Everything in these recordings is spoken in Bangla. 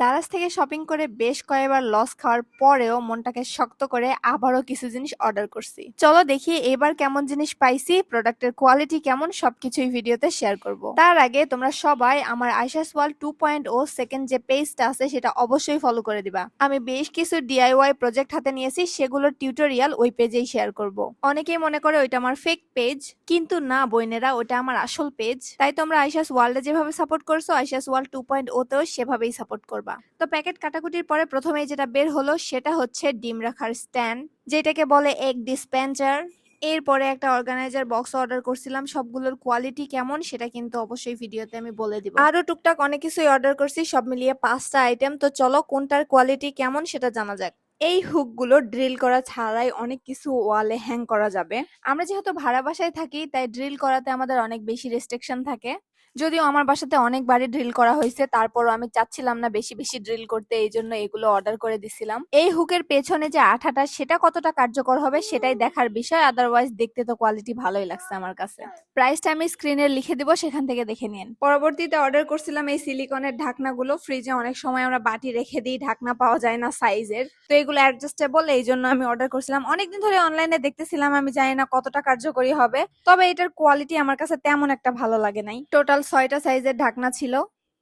দারাজ থেকে শপিং করে বেশ কয়েকবার লস খাওয়ার পরেও মনটাকে শক্ত করে আবারও কিছু জিনিস অর্ডার করছি। চলো দেখি এবার কেমন জিনিস পাইছি, প্রোডাক্টের কোয়ালিটি কেমন, সবকিছুই ভিডিওতে শেয়ার করব। তার আগে তোমরা সবাই আমার Isas world two point o second যে পেজটা আছে সেটা অবশ্যই ফলো করে দিবা। আমি বেশ কিছু ডিআইওয়াই প্রজেক্ট হাতে নিয়েছি, সেগুলোর টিউটোরিয়াল ওই পেজেই শেয়ার করব। অনেকেই মনে করে ওইটা আমার ফেক পেজ কিন্তু না বইনেরা ওটা আমার আসল পেজ তাই তোমরা আইসাস ওয়ার্ল্ডে যেভাবে সাপোর্ট করছ আইসাস ওয়ার্ল্ড টু পয়েন্ট ওতেও সেভাবেই সাপোর্ট করবা। তো প্যাকেট কাটাকুটির পরে প্রথমেই যেটা বের হলো সেটা হচ্ছে ডিম রাখার স্ট্যান্ড, যেটাকে বলে এগ ডিসপেন্সার এরপরে একটা অর্গানাইজার বক্স অর্ডার করছিলাম, সবগুলোর কোয়ালিটি কেমন সেটা কিন্তু অবশ্যই ভিডিওতে আমি বলে দিব। আরও টুকটাক অনেক কিছুই অর্ডার করছি, সব মিলিয়ে পাঁচটা আইটেম তো চলো কোনটার কোয়ালিটি কেমন সেটা জানা যাক। এই হুকগুলো ড্রিল করা ছাড়াই অনেক কিছু ওয়ালে হ্যাং করা যাবে। আমরা যেহেতু ভাড়া বাসায় থাকি, তাই ড্রিল করাতে আমাদের অনেক বেশি রেস্ট্রিকশন থাকে। যদিও আমার বাসাতে অনেকবারই ড্রিল করা হয়েছে, তারপরও আমি চাচ্ছিলাম না বেশি বেশি ড্রিল করতে, এই জন্য এগুলো অর্ডার করে দিছিলাম। এই হুকের পেছনে যে আঠাটা, সেটা কতটা কার্যকর হবে সেটাই দেখার বিষয় আদারওয়াইজ দেখতে তো কোয়ালিটি ভালোই লাগছে আমার কাছে। প্রাইসটা আমি স্ক্রিনে লিখে দিব, সেখান থেকে দেখে নিন। পরবর্তীতে অর্ডার করছিলাম এই সিলিকনের ঢাকনাগুলো ফ্রিজে অনেক সময় আমরা বাটি রেখে দিই, ঢাকনা পাওয়া যায় না সাইজের তো এগুলো অ্যাডজাস্টেবল এই জন্য আমি অর্ডার করছিলাম। অনেকদিন ধরে অনলাইনে দেখতেছিলাম, আমি জানি না কতটা কার্যকরী হবে, তবে এটার কোয়ালিটি আমার কাছে তেমন একটা ভালো লাগে নাই। টোটাল ছয়টা সাইজের ঢাকনা ছিল।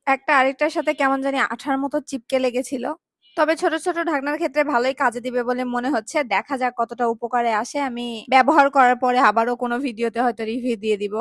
একটা আরেকটার সাথে কেমন জানি আঠার মতো চিপকে লেগেছিল। তবে ছোট ছোট ঢাকনার ক্ষেত্রে ভালোই কাজে দিবে বলে মনে হচ্ছে। দেখা যাক কতটা উপকারে আসে। আমি ব্যবহার করার পরে আবারও কোনো ভিডিওতে হয়তো রিভিউ দিয়ে দিব।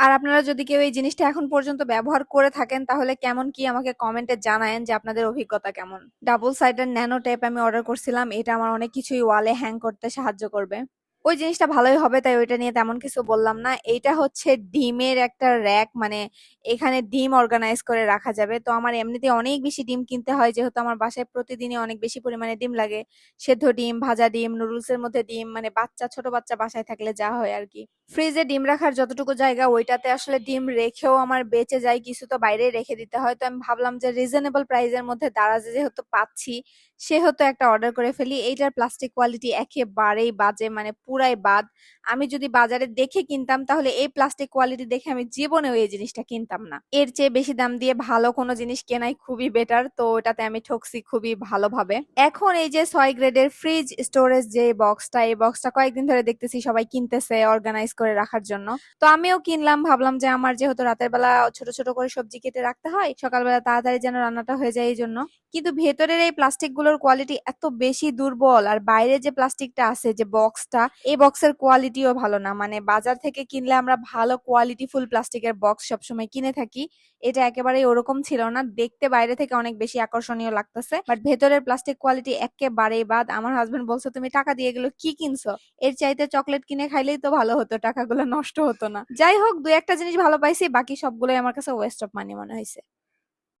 আর আপনারা যদি কেউ এই জিনিসটা এখন পর্যন্ত ব্যবহার করে থাকেন, তাহলে কেমন কি আমাকে কমেন্টে জানায়েন যে আপনাদের অভিজ্ঞতা কেমন। ডাবল সাইডের ন্যানো টেপ আমি অর্ডার করছিলাম। এটা আমার অনেক কিছুই ওয়ালে হ্যাং করতে সাহায্য করবে। ওই জিনিসটা ভালোই হবে, তাই ওইটা নিয়ে তেমন কিছু বললাম না। এইটা হচ্ছে ডিমের একটা র্যাক মানে এখানে ডিম অর্গানাইজ করে রাখা যাবে। তো আমার এমনিতে অনেক বেশি ডিম কিনতে হয়, যেহেতু আমার বাসায় প্রতিদিনই অনেক বেশি পরিমাণে ডিম লাগে। সেদ্ধ ডিম, ভাজা ডিম নুডলস এর মধ্যে ডিম মানে বাচ্চা, ছোট বাচ্চা বাসায় থাকলে যা হয় আর কি। ফ্রিজে ডিম রাখার যতটুকু জায়গা, ওইটাতে আসলে ডিম রেখেও আমার বেঁচে যায়, কিছু তো বাইরে রেখে দিতে হয়। তো আমি ভাবলাম যে রিজনেবল প্রাইসের মধ্যে দারাজে যেহেতু পাচ্ছি সেহেতু একটা অর্ডার করে ফেলি। এইটার প্লাস্টিক কোয়ালিটি একেবারেই বাজে মানে পুরাই বাদ। আমি যদি বাজারে দেখে কিনতাম, তাহলে এই প্লাস্টিক কোয়ালিটি দেখে আমি জীবনেও এই জিনিসটা কিনতাম না। এর চেয়ে বেশি দাম দিয়ে ভালো কোনো জিনিস কেনাই খুবই বেটার তো ওটাতে আমি ঠকছি খুবই ভালোভাবে। এখন এই যে ছয় গ্রেডের ফ্রিজ স্টোরেজ যে বক্সটা এই বক্সটা কয়েকদিন ধরে দেখতেছি সবাই কিনতেছে অর্গানাইজ করে রাখার জন্য। তো আমিও কিনলাম, ভাবলাম যে আমার যেহেতু রাতের বেলা ছোট ছোট করে সবজি কেটে রাখতে হয়, সকালবেলা তাড়াতাড়ি যেন রান্নাটা হয়ে যায় এই জন্য কিন্তু ভেতরের এই প্লাস্টিক গুলোর কোয়ালিটি এত বেশি দুর্বল, আর বাইরে যে প্লাস্টিকটা আছে, যে বক্সটা এই বক্সের কোয়ালিটিও ভালো না। মানে বাজার থেকে কিনলে আমরা ভালো কোয়ালিটি ফুল প্লাস্টিকের বক্স সবসময় কিনে থাকি। এটা একেবারেই ওরকম ছিল না। দেখতে বাইরে থেকে অনেক বেশি আকর্ষণীয় লাগতেছে। বাট ভেতরের প্লাস্টিক কোয়ালিটি একেবারেই বাদ। আমার হাজবেন্ড বলছে, তুমি টাকা দিয়ে গেলো কি কিনছো? এর চাইতে চকলেট কিনে খাইলেই তো ভালো হতো, টাকাগুলো নষ্ট হতো না। যাই হোক দু একটা জিনিস ভালো পাইছি, বাকি সবগুলোই আমার কাছে ওয়েস্ট অফ মানি মনে হয়েছে